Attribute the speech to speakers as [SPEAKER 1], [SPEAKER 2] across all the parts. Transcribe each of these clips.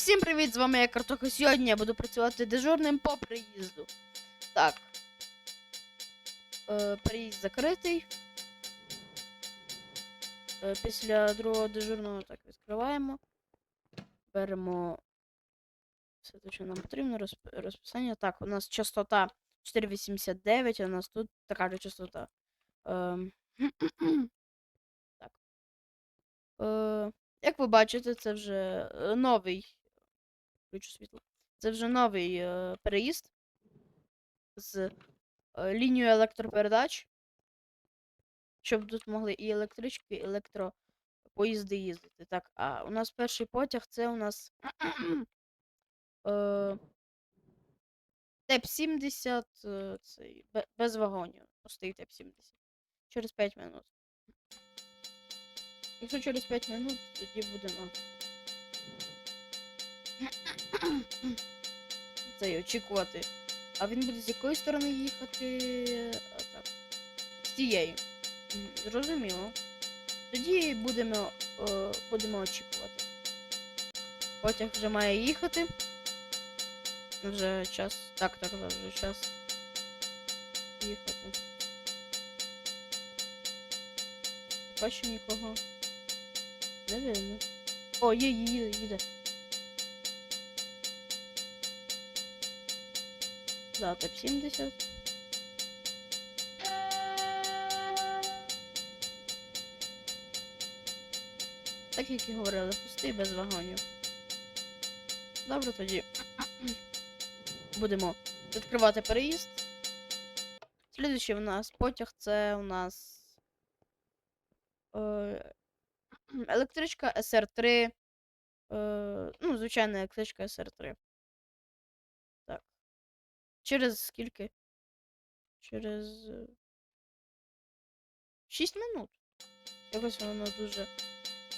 [SPEAKER 1] Всім привіт! З вами я Картоха. Сьогодні я буду працювати дежурним по приїзду. Так. Е, приїзд закритий. Е, після другого дежурного так відкриваємо. Беремо все те, що нам потрібно, розп- розписання. Так, у нас частота 489, а у нас тут така ж частота. Ем, так. Е, як ви бачите, це вже е, новий. Включу світло. Це вже новий е, переїзд з е, лінією електропередач. Щоб тут могли і електрички, і електропоїзди їздити. Так, а у нас перший потяг це у нас. е, ТЕП-70, е, цей, без вагонів. Пустий ТЕП-70. Через 5 минут. Якщо через 5 минут, тоді будемо. Це й очікувати. А він буде з якої сторони їхати? Так. З тієї. Зрозуміло. Тоді будемо, е, будемо очікувати. Потяг вже має їхати. Вже час. Так, так, так, вже час їхати. Бачу нікого. Не видно. О, є, їде, їде. Топ 70. Так як і говорили, пустий без вагонів. Добре, тоді будемо відкривати переїзд. Слідуючий у нас потяг це у нас е, електричка SR3. Е, ну, звичайна електричка SR3. Через скільки? Через. е, 6 минут. Якось воно дуже.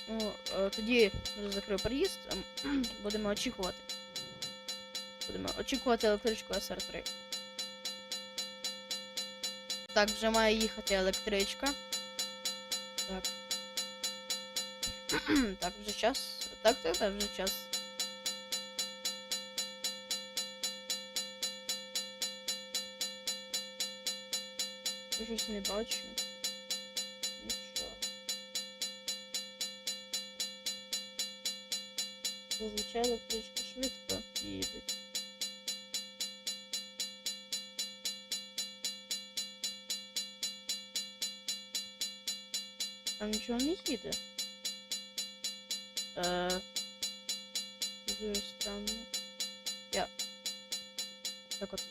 [SPEAKER 1] Ну, е, тоді вже закрив переїзд. ем, Будемо очікувати. Будемо очікувати електричку SR3. Так, вже має їхати електричка. Так. так, вже час. Так, так, так, вже час. Я щось не бачу. Нічого. Зазвичай електрички швидко їдуть. А нічого не їде. Е, дуже странно. Я. Так от.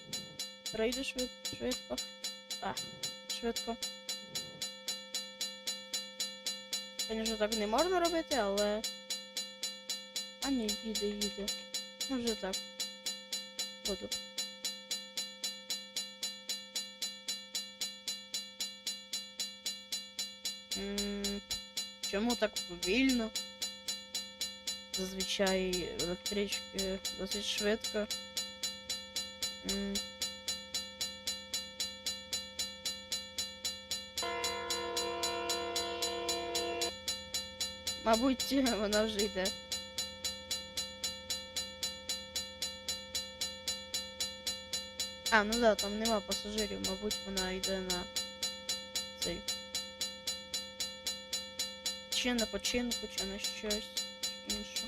[SPEAKER 1] Пройду швид... швидко. А, швидко. Звісно, так не можна робити, але. А ні, їде, їде. Може так. Буду. Чому так повільно? Зазвичай електрички досить швидко. М. Мабуть, вона вже йде. А, ну да, там нема пасажирів, мабуть, вона йде на цей. Чи на починку, чи на щось інше.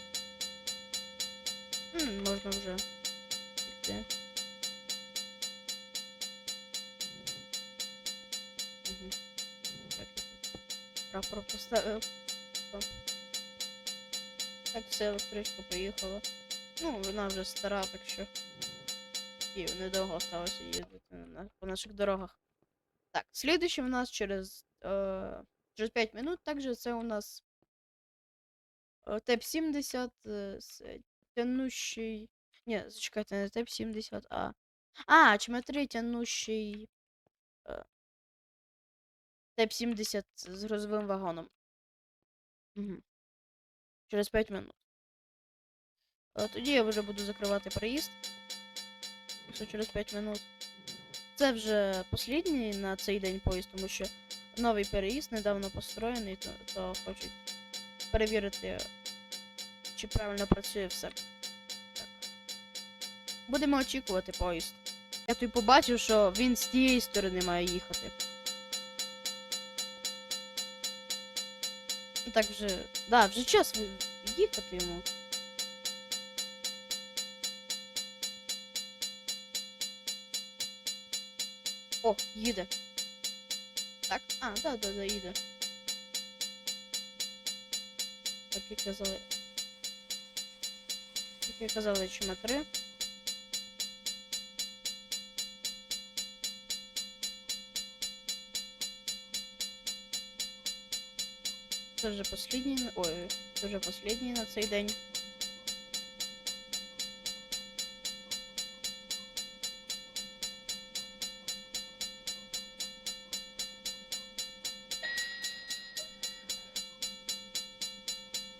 [SPEAKER 1] М, можна вже йти. Прапор поставив. О. Так, все, електричка поїхала. Ну, вона вже стара, так що. І недовго осталося їздити на, по наших дорогах. Так, слідуючий у нас через, е, через 5 минут, также це у нас е, ТЕП-70 е, з тянущий. Ні, зачекайте, не ТЕП-70, а. А, чметри тянущий. Е, ТЕП-70 з грузовим вагоном. Угу. Через 5 минут. Е, Тоді я вже буду закривати проїзд. Якщо через 5 минут. Це вже послідній на цей день поїзд, тому що новий переїзд недавно построєний, то, то хочуть перевірити, чи правильно працює все. Будемо очікувати поїзд. Я тут побачив, що він з тієї сторони має їхати. Так вже. Да, вже час їхати йому. О, їде. Так, а, да, да, да, їде. Так і казали. Як і казали, чима Це вже последній. Ой, це вже последній на цей день.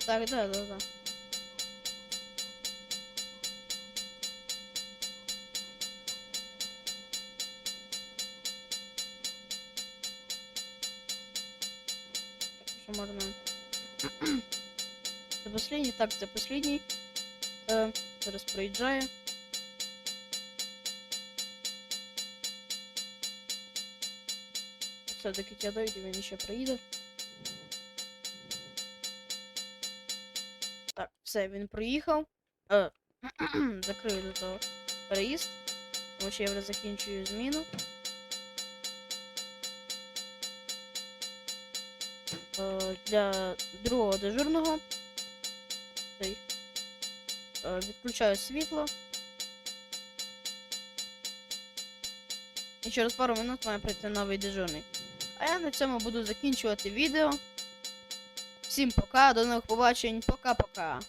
[SPEAKER 1] Так, да, да, да. Можна. Це последній, так, це последній. Е, зараз проїжджає. Все, до я дойду, він ще проїде. Так, все, він проїхав. Е, закрию до того переїзд. Я вже закінчую зміну. Для другого дежурного. Е, відключаю світло. І через пару минут має прийти новий дежурний. А я на цьому буду закінчувати відео. Всім пока, до нових побачень, пока-пока.